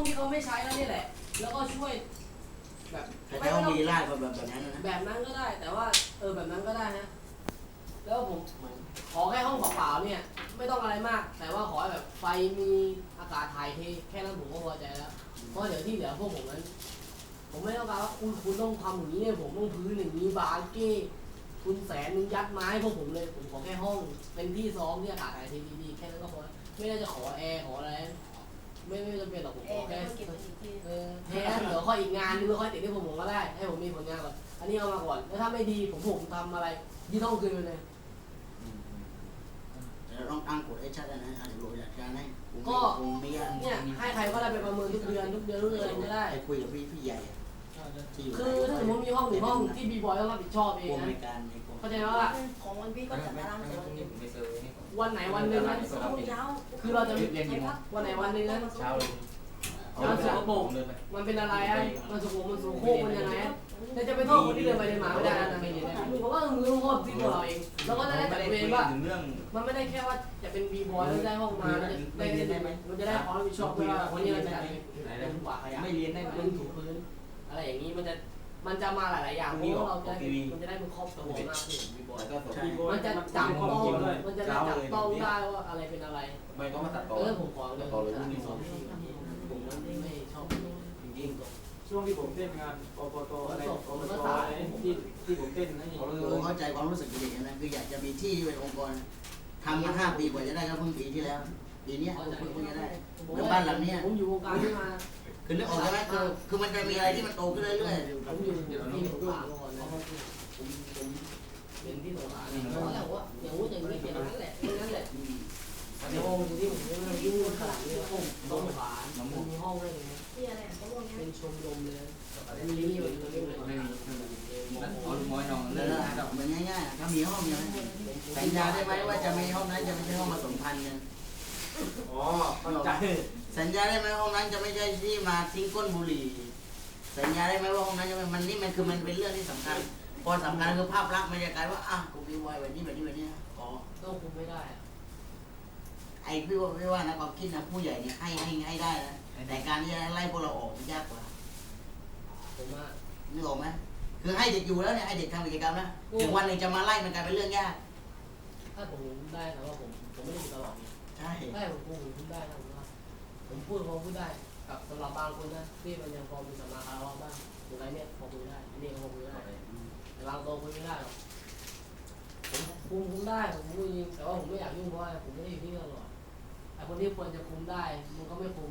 องที่เขาไม่ใช้แล้วนี่แหละ แล้วก็ช่วย แบบแต่ถ้าเขามีไล่แบบแบบนั้นนะแบบนั้นก็ได้ แต่ว่าเออแบบนั้นก็ได้นะ แล้วผมขอแค่ห้องเปล่าๆเนี่ย ไม่ต้องอะไรมาก แต่ว่าขอให้แบบไฟมีอากาศถ่ายเทแค่นั้นผมก็พอใจแล้ว เพราะเดี๋ยวที่เหลือพวกผมนั้นผมไม่ต้องการว่าคุณคุณต้องทำอย่างนี้เนี่ยผมต้องพื้นอย่างนี้บาร์เก้คุณแสนนึงยัดไม้พวกผมเลย ผมขอแค่ห้อง เป็นที่ซ้อมที่อากาศถ่ายเทดีๆแค่นั้นก็พอแล้วไม่ได้จะขอแอร์ขออะไร ไม่ไม่จำเป็นหรอกผมเอขอเดี๋แค่ยวเก็บไว้อีกทีเออแค่เดี๋ยวค่อยอีกงานนึงแล้วค่อยติดที่ผมผมก็ได้ ให้ผมมีผลงานก่อนอันนี้เอามาก่อนแล้วถ้าไม่ดีผมผมทำอะไรยี่ต้องคืนไปเลย แต่เราต้องตั้งกฎให้ชัดนะอาจจะรู้จัดการให้ผมก็ ผมไม่ยากเนี่ยให้ใครก็ได้ไปประเมินทุกเดือนทุกเดือนทุกเดือนก็ได้ไปคุยกับพี่พี่ใหญ่อะที่ยู่ คือถ้าสมมติมีห้องหนึ่งห้องที่บีบอยต้องรับผิดชอบเอกรงมนะในการในกรมเข้าใจไหมว่าของวันพี่ก็จัดตารางสอนวันไหนวันหนึ่งนะสอนเช้าคือเราจะเรียนกี่โมงวันไหนวันหนึ่งนะเช้าเลยมันสกปรกเลยไหมมันเป็นอะไรอะมันสกปรกมันโสโครกมันยังไงอะแต่จะไปโทษคนที่เดินไปเดินมาไม่ได้นะเพราะว่ามือโทษที่ตัวเราเองแล้วก็ได้จัดเวรว่าถึงเรื่องมันไม่ได้แค่ว่าจะเป็นบีบอยแล้วได้ห้องมาแล้วจะได้เรียนได้ไหมมันจะได้ความรับผิดชอบด้วยว่าวันนี้เราจะจัดเป็นกวาดขยะไม่เรียนได้ไหมเป็นถูพื้น อะไรอย่างนี้มันจะมันจะมาหลายๆอย่างเพราะว่าเราจะได้มันจะได้มันครอบตัวมากขึ้นบีบอยแล้วก็สอบมันจะจับต้องมันจะจับต้องได้ว่าอะไรเป็นอะไรไม่ก็มาตัดต่อเออผมขอเลยผมจะมีสอนที่ผมไม่ไม่ชอบจริงๆช่วงที่ผมเต้นงานปปตอะไรปปตอะไรที่ที่ผมเต้นนั่นเองผมเข้าใจความรู้สึกเด็กๆนะคืออยากจะมีที่ที่เป็นองค์กรทำมาห้าปีกว่าจะได้ก็เพิ่งปีที่แล้ว ปีเนี้ยเพิ่งเพิ่งจะได้แล้วบ้านหลังเนี้ยผมอยู่วงการนี้มาคือนึกออกใช่ไหมคือคือมันจะมีอะไรที่มันโตขึ้นเรื่อยผมอยู่ที่สงขลาก่อนนะผมผมเป็นที่สงขลาเนี่ยแล้วแต่ว่าอย่างงู้นอย่างนี้อย่างนั้นแหละอย่างนั้นแหละๆอืมในห้องที่ผมไม่ยุ่งขนาดนี้ห้องสงขลามีห้องอะไรอย่างเงี้ยที่อะไรเขาบอกเนี้ยเป็นชมรมเลยมีนี่มันเรียกอะไรไม่มีนั่นอ๋อลุงมอยนอนแล้เล่วนก็เหมือนง่ายๆถ้ามีห้องเนี่ยสัญญาได้ไหมว่าจะไม่ห้องนั้นจะไม่ใช่ห้องผสมพันธุ์กัน อ๋อเข้าใจสัญญาได้ไหมห้องนั้นจะไม่ใช่ที่มาทิ้งก้นบุหรี่ สัญญาได้ไหมว่าห้องนั้นจะไม่มันนี่มันคือมันเป็นเรื่องที่สำคัญ พอสำคัญคือภาพลักษณ์มันจะกลายว่าอะกูมีวายแบบนี้แบบนี้แบบนี้อ๋อต้องคุมไม่ได้ไอ้พี่ว่าพี่ว่านะความคิดนะผู้ใหญ่เนี่ยให้ให้ให้ได้นะแต่การที่จะไล่พวกเราออกมันยากกว่าผมว่า นึกออกไหมคือให้เด็กอยู่แล้วเนี่ยให้เด็กทำกิจกรรมนะถึงวันหนึ่งจะมาไล่มันกลายเป็นเรื่องยาก ถ้าผมได้แต่ว่าผมผมไม่ได้อยู่ตลอด ใช่ได้ผมพูดผมพูดได้นะผมว่าผมพูดพอพูดได้กับสำหรับบางคนนะที่มันยังพอมีสมาคารวะบ้างหรืออะไรเนี่ยพอคุยได้อันนี้ก็พอคุยได้แต่บางตัวคุยไม่ได้หรอกผมคุมคุมได้ผมคุมจริงแต่ว่าผมไม่อยากยุ่งเพราะว่าผมไม่ได้อยู่ที่นี่ตลอดแต่คนที่ควรจะคุมได้มันก็ไม่คุม